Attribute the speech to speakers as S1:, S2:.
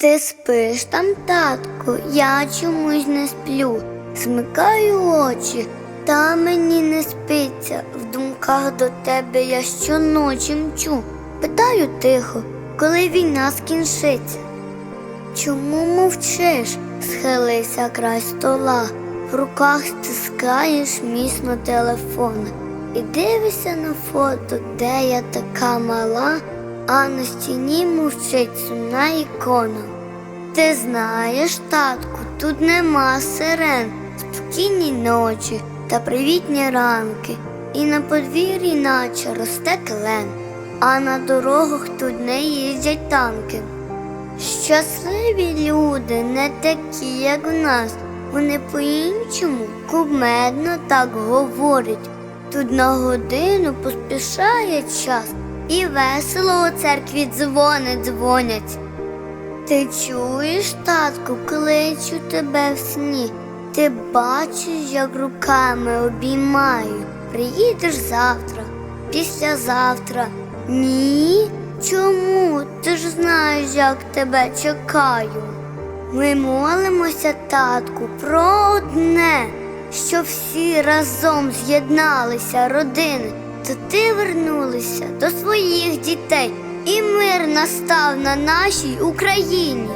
S1: Ти спиш там, татку, я чомусь не сплю. Смикаю очі, та мені не спиться. В думках до тебе я щоночі мчу. Питаю тихо, коли війна скінчиться. Чому мовчиш? Схилися край стола, в руках стискаєш міцно телефон. І дивишся на фото, де я така мала, а на стіні мовчить сумна ікона. Ти знаєш, татку, тут нема сирен, спокійні ночі та привітні ранки, і на подвір'ї наче росте клен, а на дорогах тут не їздять танки. Щасливі люди не такі, як в нас. Вони по-іншому кумедно так говорять. Тут на годину поспішає час, і весело у церкві дзвони дзвонять. Ти чуєш, татку, кличу тебе в сні. Ти бачиш, як руками обіймаю. Приїдеш завтра, післязавтра. Ні? Чому? Ти ж знаєш, як тебе чекаю. Ми молимося, татку, про одне, що всі разом з'єдналися родини, ти вернулися до своїх дітей, і мир настав на нашій Україні.